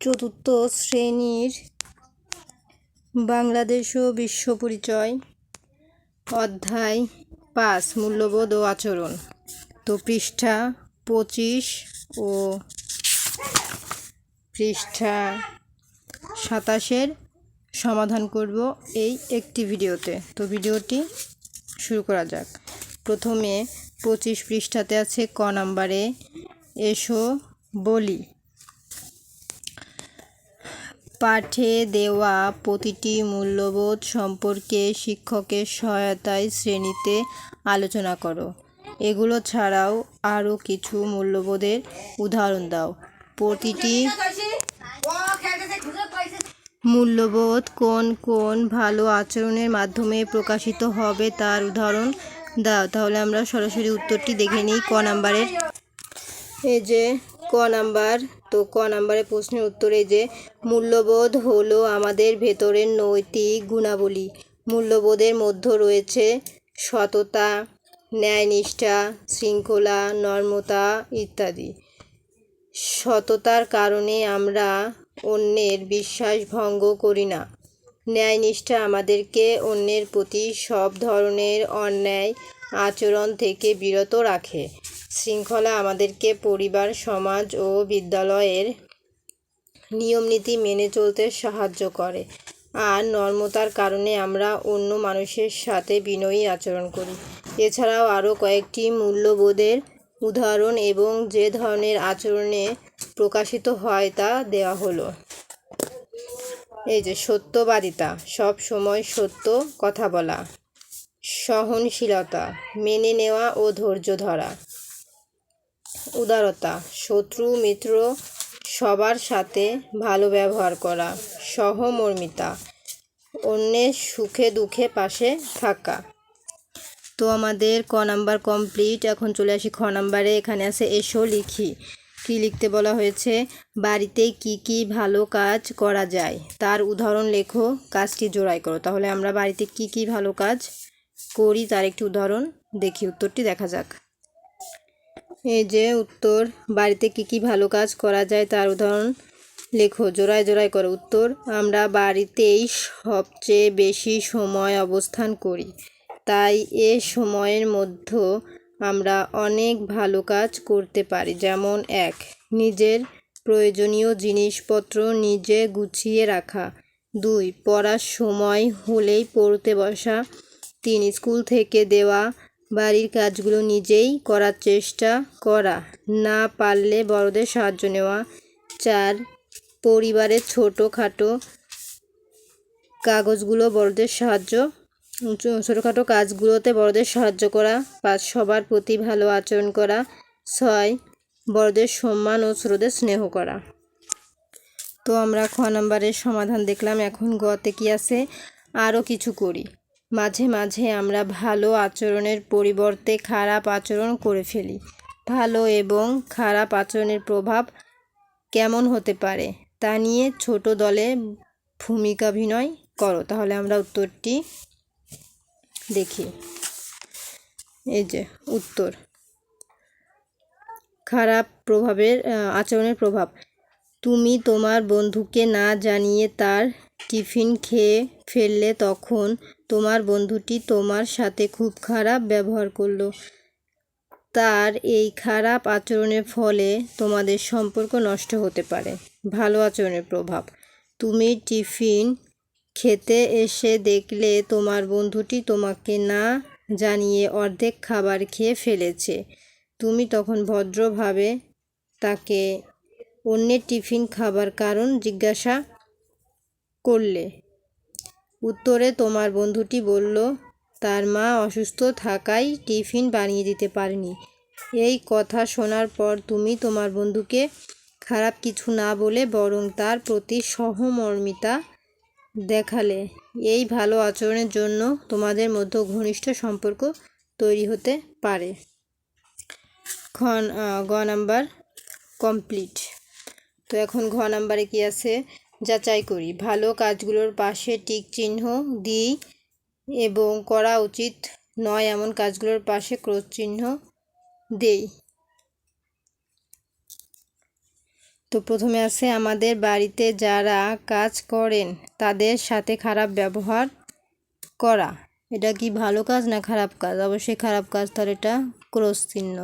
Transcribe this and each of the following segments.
চতুর্থ শ্রেণির বাংলাদেশ ও বিশ্ব পরিচয় অধ্যায় পাঁচ, মূল্যবোধ ও আচরণ। তো পৃষ্ঠা পঁচিশ ও পৃষ্ঠা সাতাশের সমাধান করব এই একটি ভিডিওতে। তো ভিডিওটি শুরু করা যাক। প্রথমে পঁচিশ পৃষ্ঠাতে আছে ক নাম্বারে, এসো বলি। পাঠে দেওয়া প্রতিটি মূল্যবোধ সম্পর্কে শিক্ষকের সহায়তায় শ্রেণীতে আলোচনা করো। এগুলো ছাড়াও আরও কিছু মূল্যবোধের উদাহরণ দাও। প্রতিটি মূল্যবোধ কোন কোন ভালো আচরণের মাধ্যমে প্রকাশিত হবে তার উদাহরণ দাও। তাহলে আমরা সরাসরি উত্তরটি দেখে নিই ক নাম্বারের। এই যে ক নাম্বার? তো ক নাম্বারের প্রশ্নের উত্তরে যে, মূল্যবোধ হলো আমাদের ভেতরের নৈতিক গুণাবলী। মূল্যবোধের মধ্যে রয়েছে সততা, ন্যায়নিষ্ঠা, শৃঙ্খলা, নর্মতা ইত্যাদি। সততার কারণে আমরা অন্যের বিশ্বাস ভঙ্গ করি না। ন্যায়নিষ্ঠা আমাদেরকে অন্যের প্রতি সব ধরনের অন্যায় আচরণ থেকে বিরত রাখে। শৃঙ্খলা আমাদেরকে পরিবার, সমাজ ও বিদ্যালয়ের নিয়মনীতি মেনে চলতে সাহায্য করে। আর নর্মতার কারণে আমরা অন্য মানুষের সাথে বিনয়ী আচরণ করি। এছাড়াও আরও কয়েকটি মূল্যবোধের উদাহরণ এবং যে ধরনের আচরণে প্রকাশিত হয় তা দেওয়া হলো। এই যে, সত্যবাদিতা, সব সময় সত্য কথা বলা, সহনশীলতা, মেনে নেওয়া ও ধৈর্য ধরা। উদারতা, শত্রু, মিত্র, সবার সাথে ভালো ব্যবহার করা, সহমর্মিতা, অন্যের সুখে দুঃখে পাশে থাকা। তো আমাদের ক নাম্বার কমপ্লিট। এখন চলে আসি খ নাম্বারে। এখানে আছে, এসো লিখি। কি লিখতে বলা হয়েছে? বাড়িতে কি কি ভালো কাজ করা যায়? তার উদাহরণ লেখো, কাজটি জোড়াই করো। তাহলে আমরা বাড়িতে কি কি ভালো কাজ করি, তার একটি উদাহরণ দেখি। উত্তরটি দেখা যাক। এই যে উত্তর, বাড়িতে কি কি ভালো কাজ করা যায় তার উদাহরণ লেখো। জোড়ায় জোড়ায় করো। উত্তর, আমরা বাড়িতেই সবচেয়ে বেশি সময় অবস্থান করি। তাই এ সময়ের মধ্যে আমরা অনেক ভালো কাজ করতে পারি। যেমন, এক, নিজের প্রয়োজনীয় জিনিসপত্র নিজে গুছিয়ে রাখা। দুই, পড়ার সময় হলেই পড়তে বসা। তিন, স্কুল থেকে দেওয়া। বাড়ির কাজগুলো নিজেই করার চেষ্টা করা। না পারলে বড়দের সাহায্য নেওয়া। চার পরিবারের ছোটোখাটো কাগজগুলো বড়দের সাহায্য ছোটোখাটো কাজগুলোতে বড়দের সাহায্য করা। পাঁচ, সবার প্রতি ভালো আচরণ করা। ছয়, বড়দের সম্মান ও ছোটদের স্নেহ করা। তো আমরা খ নম্বরের সমাধান দেখলাম। এখন গতে কি আছে? আরও কিছু করি। মাঝে মাঝে আমরা ভালো আচরণের পরিবর্তে খারাপ আচরণ করে ফেলি। ভালো এবং খারাপ আচরণের প্রভাব কেমন হতে পারে তা নিয়ে ছোট দলে ভূমিকাভিনয় করো। তাহলে আমরা উত্তরটি দেখি। এই যে উত্তর। খারাপ প্রভাবের আচরণের প্রভাব। তুমি তোমার বন্ধুকে না জানিয়ে তার টিফিন খেয়ে ফেললে তখন তোমার বন্ধুটি তোমার সাথে খুব খারাপ ব্যবহার করল। তার এই খারাপ আচরণের ফলে তোমাদের সম্পর্ক নষ্ট হতে পারে। ভালো আচরণের প্রভাব। তুমি টিফিন খেতে এসে দেখলে তোমার বন্ধুটি তোমাকে না জানিয়ে অর্ধেক খাবার খেয়ে ফেলেছে। তুমি তখন ভদ্রভাবে তাকে অন্যের টিফিন খাবার কারণ জিজ্ঞাসা করলে। উত্তরে তোমার বন্ধুটি বলল, তার মা অসুস্থ থাকায় টিফিন বানিয়ে দিতে পারেনি। এই কথা শোনার পর তুমি তোমার বন্ধুকে খারাপ কিছু না বলে বরং তার প্রতি সহমর্মিতা দেখালে। এই ভালো আচরণের জন্য তোমাদের মধ্যে ঘনিষ্ঠ সম্পর্ক তৈরি হতে পারে। খন নাম্বার কমপ্লিট। তো এখন ঘ নাম্বারে কি আছে? যাচাই করি। ভালো কাজগুলোর পাশে টিক চিহ্ন দিই এবং করা উচিত নয় এমন কাজগুলোর পাশে ক্রোশ চিহ্ন দেই। তো প্রথমে আছে আমাদের বাড়িতে যারা কাজ করেন তাদের সাথে খারাপ ব্যবহার করা। এটা কি ভালো কাজ না খারাপ কাজ? অবশ্যই খারাপ কাজ, তাহলে এটা ক্রস চিহ্ন।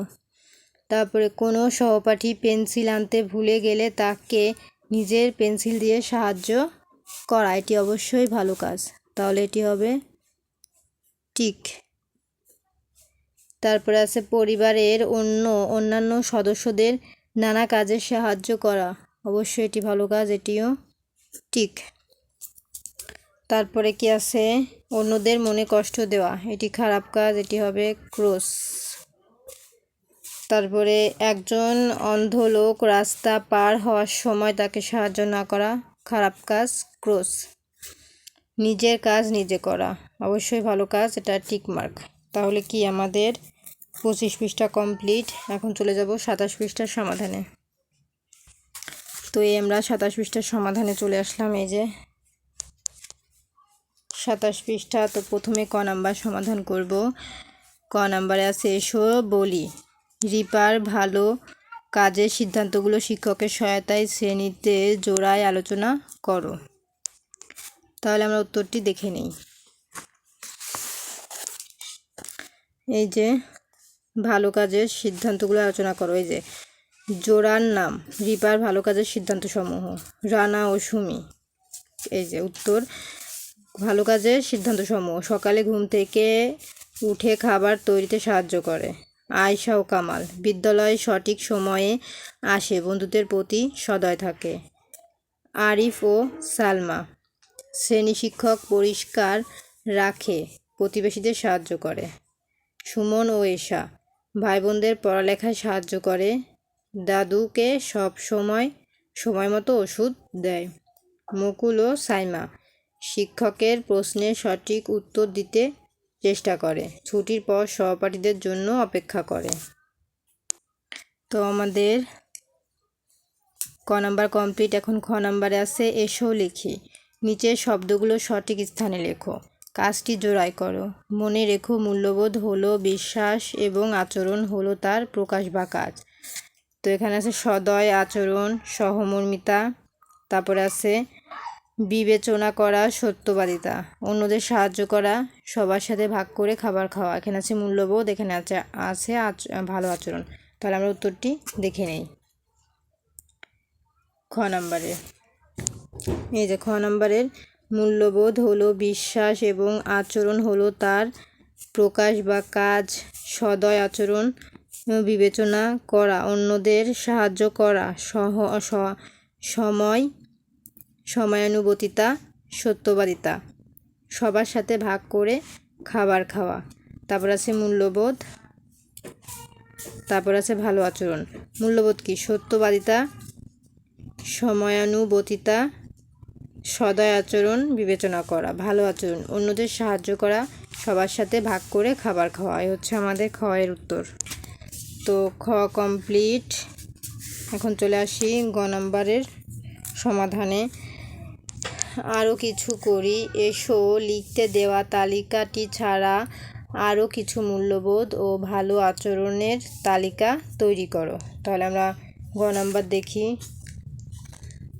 তারপরে কোনো সহপাঠী পেন্সিল আনতে ভুলে গেলে তাকে নিজের পেন্সিল দিয়ে সাহায্য করা, এটি অবশ্যই ভালো কাজ। তাহলে এটি হবে টিক। তারপরে আছে পরিবারের অন্য, অন্যান্য সদস্যদের নানা কাজে সাহায্য করা। অবশ্যই এটি ভালো কাজ, এটিও টিক। তারপরে কি আছে? অন্যদের মনে কষ্ট দেওয়া, এটি খারাপ কাজ, এটি হবে ক্রোস তারপরে একজন অন্ধ লোক রাস্তা পার হওয়ার সময় তাকে সাহায্য না করা খারাপ কাজ ক্রোস নিজের কাজ নিজে করা, অবশ্যই ভালো কাজ, এটা টিক মার্ক তাহলে কি আমাদের পঁচিশ পৃষ্ঠা কমপ্লিট এখন চলে যাব সাতাশ পৃষ্ঠার সমাধানে। তো এই আমরা সাতাশ পৃষ্ঠার সমাধানে চলে আসলাম, এই যে। সাতাশ পৃষ্ঠা তো প্রথমে ক নাম্বার সমাধান করব। ক নাম্বারে আছে, এসো বলি। রিপার ভালো কাজের সিদ্ধান্তগুলো শিক্ষকের সহায়তায় শ্রেণীতে জোড়ায় আলোচনা করো। তাহলে আমরা উত্তরটি দেখে নিই। এই যে, ভালো কাজের সিদ্ধান্তগুলো আলোচনা করো। এই যে, জোড়ার নাম, রিপার ভালো কাজের সিদ্ধান্ত সমূহ রানা ও সুমি। এই যে, উত্তর, ভালো কাজের সিদ্ধান্ত সমূহ সকালে ঘুম থেকে উঠে খাবার তৈরিতে সাহায্য করে। আয়শা ও কামাল, বিদ্যালয়ে সঠিক সময়ে আসে, বন্ধুদের প্রতি সদয় থাকে। আরিফ ও সালমা, শ্রেণি শিক্ষক পরিষ্কার রাখে, প্রতিবেশীদের সাহায্য করে। সুমন ও এশা ভাই বোনদের পড়ালেখায় সাহায্য করে। দাদুকে সব সময় সময় মতো ওষুধ দেয়। মুকুল ও সাইমা, শিক্ষকের প্রশ্নের সঠিক উত্তর দিতে চেষ্টা করে। ছুটির পর সহপাঠীদের জন্য অপেক্ষা করে। তো আমাদের ক নাম্বার কমপ্লিট, এখন খ নাম্বারে আছে, এসো লিখি। নিচের শব্দগুলো সঠিক স্থানে লেখো। কাজটি জোড়াই করো। মনে রেখো মূল্যবোধ হলো বিশ্বাস এবং আচরণ হলো তার প্রকাশ বা কাজ। তো এখানে আছে সদয়, আচরণ, সহমর্মিতা। তারপরে আছে বিবেচনা করা সত্যবাদিতা। অন্যদের সাহায্য করা, সবার সাথে ভাগ করে খাবার খাওয়া। এখানে আছে মূল্যবোধ, এখানে আছে আছে ভালো আচরণ। তাহলে আমরা উত্তরটি দেখে নেই। খ নাম্বারে। এই যে খ নাম্বারের, মূল্যবোধ হলো বিশ্বাস এবং আচরণ হলো তার প্রকাশ বা কাজ, সদয় আচরণ বিবেচনা করা, অন্যদের সাহায্য করা, সহ সময় সময়ানুবর্তিতা, সত্যবাদিতা। সবার সাথে ভাগ করে খাবার খাওয়া। তারপর আছে মূল্যবোধ। তারপর আছে ভালো আচরণ। মূল্যবোধ কি? সত্যবাদিতা, সময়ানুবর্তিতা, সদয় আচরণ, বিবেচনা করা, ভালো আচরণ, অন্যদের সাহায্য করা, সবার সাথে ভাগ করে খাবার খাওয়া। এই হচ্ছে আমাদের খাওয়ার উত্তর। তো খ কমপ্লিট। এখন চলে আসি গ নাম্বারের সমাধানে। আরও কিছু করি। এসো, লিখতে দেওয়া তালিকাটি ছাড়া আরও কিছু মূল্যবোধ ও ভালো আচরণের তালিকা তৈরি করো। তাহলে আমরা গ নাম্বার দেখি।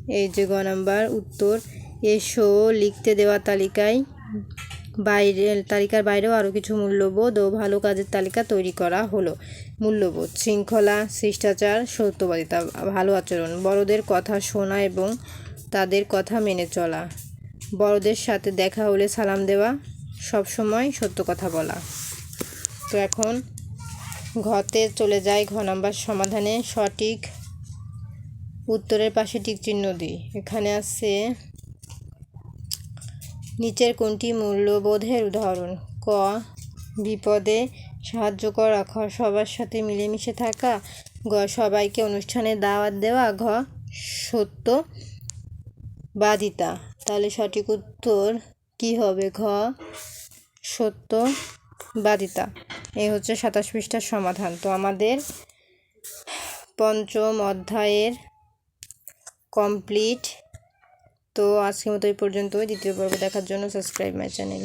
এই যে গ নাম্বার উত্তর। এসো, লিখতে দেওয়া তালিকায় বাইরে, তালিকার বাইরেও আরও কিছু মূল্যবোধ ও ভালো কাজের তালিকা তৈরি করা হলো। মূল্যবোধ, শৃঙ্খলা, শিষ্টাচার, সত্যবাদিতা, ভালো আচরণ, বড়দের কথা শোনা এবং তাদের কথা মেনে চলা। বড়দের সাথে দেখা হলে সালাম দেওয়া সবসময় সত্য কথা বলা। তো এখন ঘতে চলে যায় ঘ নাম্বার সমাধানে সঠিক উত্তরের পাশে টিক চিহ্ন দিই। এখানে আছে নিচের কোনটি মূল্যবোধের উদাহরণ? ক, বিপদে সাহায্য করা খ সবার সাথে মিলেমিশে থাকা, গ সবাইকে অনুষ্ঠানে দাওয়াত দেওয়া, ঘ সত্য বাদিতা, তাহলে সঠিক উত্তর কি হবে ঘ? সত্য, বাদিতা। এই হচ্ছে সাতাশ পৃষ্ঠার সমাধান। তো আমাদের পঞ্চম অধ্যায়ের কমপ্লিট। তো আজকের মতো এই পর্যন্ত দ্বিতীয় পর্ব দেখার জন্য সাবস্ক্রাইব মাই চ্যানেল।